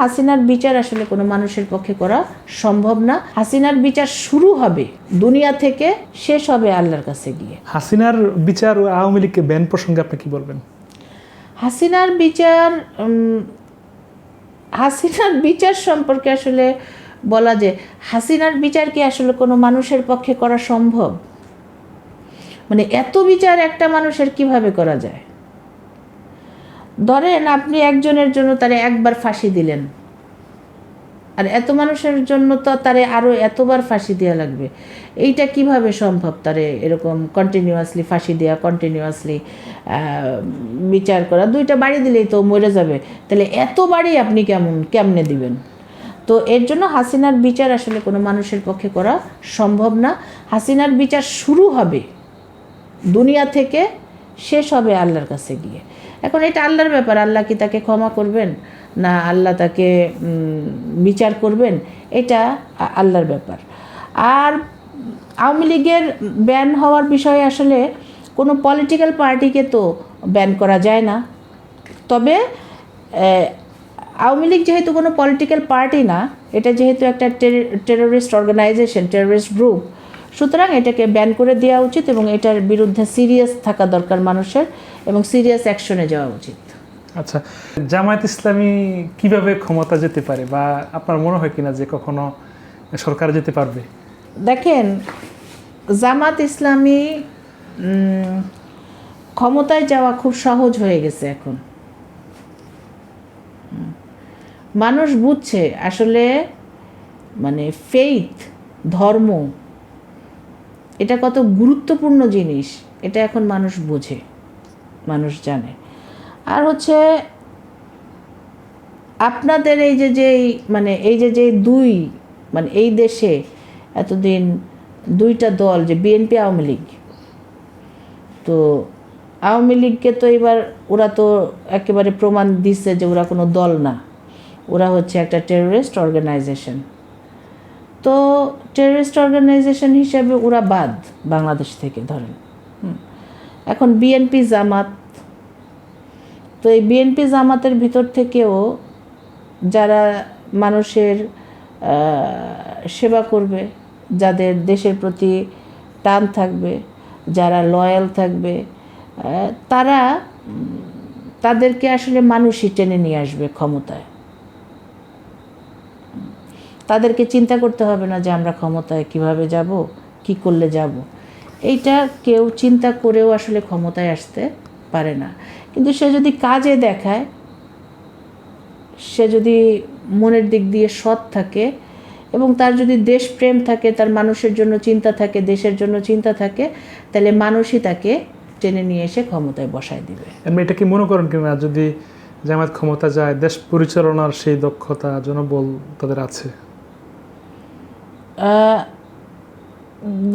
হাসিনার বিচার আসলে কোনো মানুষের পক্ষে করা সম্ভব না। হাসিনার বিচার শুরু হবে দুনিয়া থেকে শেষ হবে আল্লাহর কাছে গিয়ে। হাসিনার বিচার ও আওয়ামী লীগকে ব্যান প্রসঙ্গে আপনি কি বলবেন? হাসিনার বিচার হাসিনার বিচার সম্পর্কে আসলে বলা যে হাসিনার বিচার কি আসলে কোনো মানুষের পক্ষে করা সম্ভব? মানে এত বিচার একটা মানুষের কীভাবে করা যায়? ধরেন আপনি একজনের জন্য তারে একবার ফাঁসি দিলেন। আর এত মানুষের জন্য তো তারে আরও এতবার ফাঁসি দেওয়া লাগবে। এইটা কীভাবে সম্ভব তারে এরকম কন্টিনিউয়াসলি ফাঁসি দেওয়া কন্টিনিউয়াসলি বিচার করা? দুইটা বাড়ি দিলেই তো মরে যাবে। তাহলে এত বাড়ি আপনি কেমন, কেমনে দিবেন? তো এর জন্য হাসিনার বিচার আসলে কোনো মানুষের পক্ষে করা সম্ভব না। হাসিনার বিচার শুরু হবে দুনিয়া থেকে শেষ হবে আল্লাহর কাছে গিয়ে। এখন এটা আল্লাহর ব্যাপার, আল্লাহ কি তাকে ক্ষমা করবেন? না, আল্লাহ তাকে বিচার করবেন? এটা আল্লাহর ব্যাপার। আর আওয়ামী লীগের ব্যান হওয়ার বিষয়ে আসলে কোনো পলিটিক্যাল পার্টিকে তো ব্যান করা যায় না। তবে আওয়ামী লীগ যেহেতু কোনো পলিটিক্যাল পার্টি না, এটা যেহেতু একটা টেরোরিস্ট অর্গানাইজেশন টেরোরিস্ট গ্রুপ সুতরাং এটাকে ব্যান করে দেওয়া উচিত এবং এটার বিরুদ্ধে সিরিয়াস থাকা দরকার মানুষের এবং সিরিয়াস অ্যাকশনে যাওয়া উচিত। আচ্ছা জামায়াত ইসলামী কীভাবে ক্ষমতা যেতে পারে বা আপনার মনে হয় কিনা যে কখনো সরকার যেতে পারবে? দেখেন জামাত ইসলামী ক্ষমতায় যাওয়া খুব সহজ হয়ে গেছে এখন। মানুষ বুঝছে আসলে মানে ফেইথ ধর্ম এটা কত গুরুত্বপূর্ণ জিনিস, এটা এখন মানুষ বোঝে, মানুষ জানে। আর হচ্ছে, আপনাদের এই যে যেই মানে এই যে যে দুই মানে এই দেশে এতদিন দুইটা দল, যে বিএনপি, আওয়ামী লীগ, তো আওয়ামী লীগকে তো এবার ওরা তো একেবারে প্রমাণ দিচ্ছে যে ওরা কোনো দল না। ওরা হচ্ছে একটা টেররিস্ট অর্গানাইজেশন তো টেররিস্ট অর্গানাইজেশন হিসেবে ওরা বাদ বাংলাদেশ থেকে, ধরেন। এখন বিএনপি জামাত, তো এই বিএনপি জামাতের ভিতর থেকেও যারা মানুষের সেবা করবে, যাদের দেশের প্রতি টান থাকবে, যারা লয়াল থাকবে তারা, তাদেরকে আসলে মানুষই টেনে নিয়ে আসবে ক্ষমতায় তাদেরকে চিন্তা করতে হবে না যে আমরা ক্ষমতায় কীভাবে যাব, কি করলে যাব। এইটা কেউ চিন্তা করেও আসলে ক্ষমতায় আসতে পারে না। কিন্তু সে যদি কাজে দেখায়, সে যদি মনের দিক দিয়ে সৎ থাকে এবং তার যদি দেশপ্রেম থাকে, তার মানুষের জন্য চিন্তা থাকে, দেশের জন্য চিন্তা থাকে, তাহলে মানুষই তাকে টেনে নিয়ে এসে ক্ষমতায় বসায় দিবে। এমনি এটা কি মনে করেন কিনা? যদি জামায়াত ক্ষমতা যায়, দেশ পরিচালনার সেই দক্ষতা, জনবল তাদের আছে?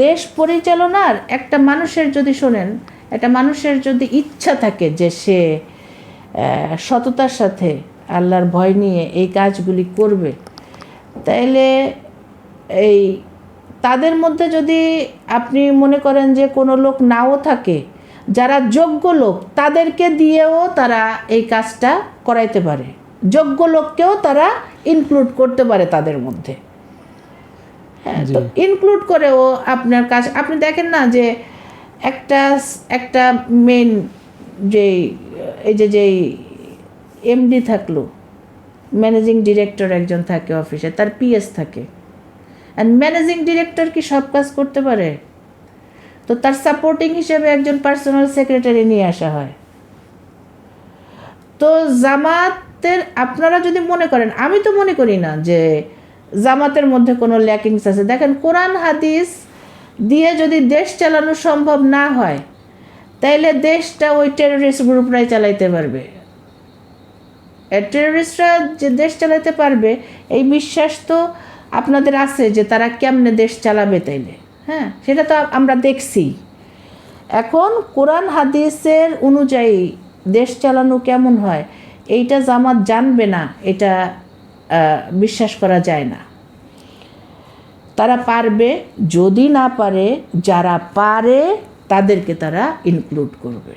দেশ পরিচালনার একটা মানুষের যদি শোনেন, একটা মানুষের যদি ইচ্ছা থাকে যে সে সততার সাথে আল্লাহর ভয় নিয়ে এই কাজগুলি করবে, তাইলে এই তাদের মধ্যে যদি আপনি মনে করেন যে কোনো লোক নাও থাকে, যারা যোগ্য লোক, তাদেরকে দিয়েও তারা এই কাজটা করাইতে পারে। যোগ্য লোককেও তারা ইনক্লুড করতে পারে তাদের মধ্যে। হ্যাঁ তো ইনক্লুড করেও আপনার কাজ আপনি দেখেন না যে একটা একটা মেন যেই এই যে যেই এমডি থাকল ম্যানেজিং ডিরেক্টর একজন থাকে অফিসে তার পিএস থাকে। আর ম্যানেজিং ডিরেক্টর কি সব কাজ করতে পারে? তো তার সাপোর্টিং হিসেবে একজন পার্সোনাল সেক্রেটারি নিয়ে আসা হয়। তো জামাতের আপনারা যদি মনে করেন আমি তো মনে করি না যে জামাতের মধ্যে কোনো ল্যাকিংস আছে। দেখেন, কোরআন হাদিস দিয়ে যদি দেশ চালানো সম্ভব না হয়, তাইলে দেশটা ওই টেররিস্ট গ্রুপরাই চালাইতে পারবে। টেররিস্টরা যে দেশ চালাতে পারবে, এই বিশ্বাস তো আপনাদের আছে যে তারা কেমনে দেশ চালাবে তাইলে। হ্যাঁ সেটা তো আমরা দেখছি। এখন কোরআন হাদিসের অনুযায়ী দেশ চালানো কেমন হয়, এইটা জামাত জানবে না, এটা বিশ্বাস করা যায় না। তারা পারবে, যদি না পারে, যারা পারে, তাদেরকে তারা ইনক্লুড করবে।